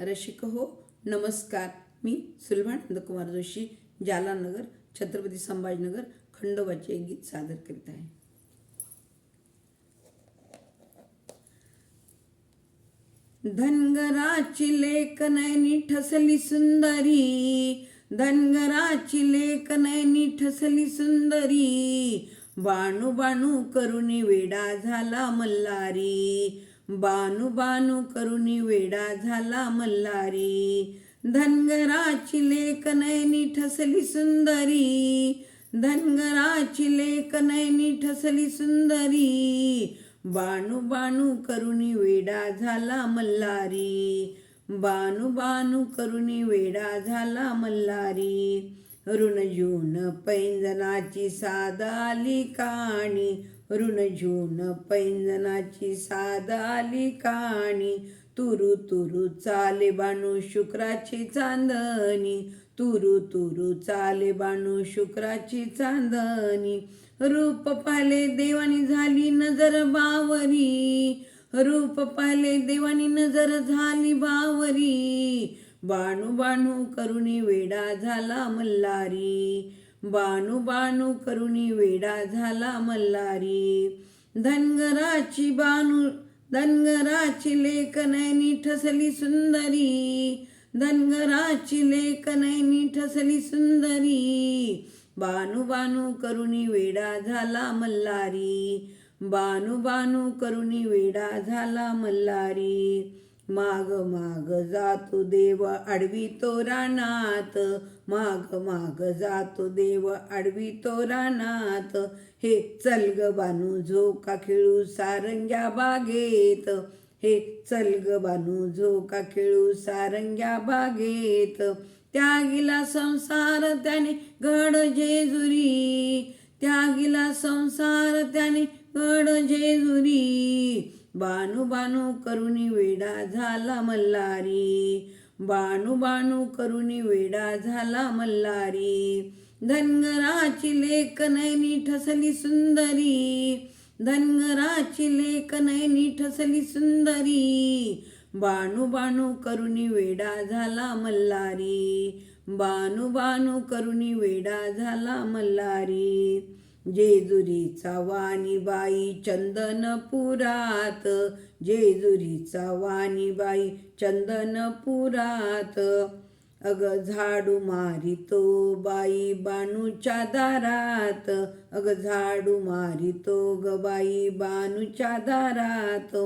रसिक हो नमस्कार. मी सुलभानंदकुमार जोशी जालानगर छत्रपती संभाजीनगर खंडोबाचे एक गीत सादर करीत आहे. धनगराची लेख नयनी ठसली सुंदरी. धनगराची लेख नयनी ठसली सुंदरी. बाणू बाणू करुणी वेडा झाला मल्हारी. बानू बानू करुणी वेडा झाला मल्हारी. धनगराची लेक नयनी ठसली सुंदरी. धनगराची लेक नयनी ठसली सुंदरी. बानू बानू करुणी वेडा झाला मल्हारी. बानू बानू करुणी वेडा झाला मल्हारी. ऋण झून पैंजनाची साद काणी. ऋण झून पैंजनाची साद काणी. तुरु तुरु चाले बाणू शुक्राची चांदणी. तुरु तुरु चाले बाणू शुक्राची चांदणी. रूप पाले देवानी झाली नजर बावरी. रूप पाले देवानी नजर झाली बावरी. बाणू बाणू करुणी वेडा झाला मल्हारी. बाणू बाणू करुणी वेडा झाला मल्हारी. धनगराची बाणू धनगराची लेखनैनी ठसली सुंदरी. धनगराची लेखनैनी ठसली सुंदरी. बानू बानू करुणी वेडा झाला मल्हारी. बानू बानू करुणी वेडा झाला मल्हारी. माग माग जातो देव आडवी तो रानात माग माग जातो देव आडवी तो रानात हे चलग बानू झोका खेळू सारंग्या बागेत. हे चलग बानू झोका खेळू सारंग्या बागेत. त्यागिला संसार त्याने गड जेजुरी. त्यागिला संसार त्याने गड जेजुरी. बानू बानू करुणी वेडा झाला मल्हारी. बानू बानू करुणी वेडा झाला मल्हारी. धनगराची लेखनैनी ठसली सुंदरी. धनगराची लेखनैनी ठसली सुंदरी. बानू बानू करुणी वेडा झाला मल्हारी. बानू बानू करुणी वेडा झाला मल्हारी. जेजुरीचा वाणी बाई चंदनपुरात जेजुरीचा वाणी बाई चंदनपुरात. अग झाडू मारितो बाई बानूच्या दारात अग झाडू मारितो ग बाई बानूच्या दारात.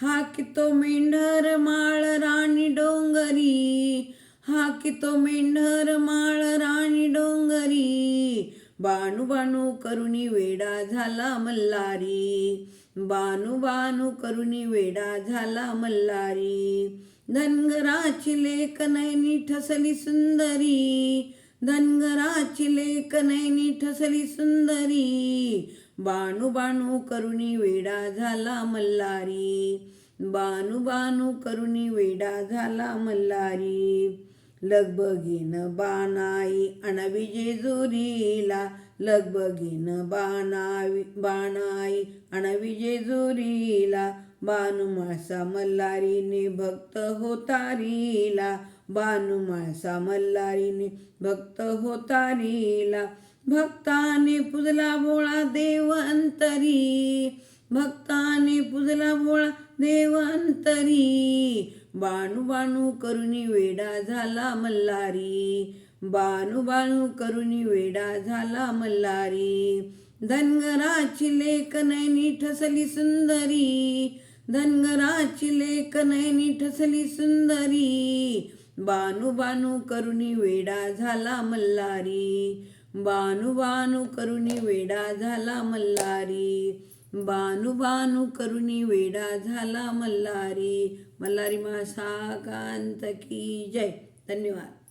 हा कितो मेंढर माळ राणी डोंगरी हा कितो मेंढर माळ राणी डोंगरी बाणू बाणू करुणी वेडा झाला मल्हारी. बानू बानू करुणी वेडा झाला मल्हारी. धनगराची लेक नैनी ठसली सुंदरी. धनगराची लेक नैनी ठसली सुंदरी. बाणू बाणू करुणी वेडा झाला मल्हारी. बानू बानू करुणी वेडा झाला मल्हारी. लगबगीन बाणाई अणवी जेजुरीला लगबगीन बाणावी बाणाई अणवी जेजुरीला बानू माळसा मल्हारीने भक्त होतारीला बानू माळसा मल्हारीने भक्त होतारीला. भक्ताने पुजला बोळा देव अंतरी भक्ताने पुजला बोळा देव अंतरी. बाणू बाणू करुणी वेडा झाला मल्हारी. बाणू बाणू करुणी वेडा झाला मल्हारी. धनगराची लेक नैनी ठसली सुंदरी. धनगराची लेक नयनी ठसली सुंदरी. बानू बानू करुणी वेडा झाला मल्हारी. बानू बानू करुणी वेडा झाला मल्हारी. बानू बानू करुणी वेडा झाला मल्हारी. मल्हारी मासा कांत की जय. धन्यवाद.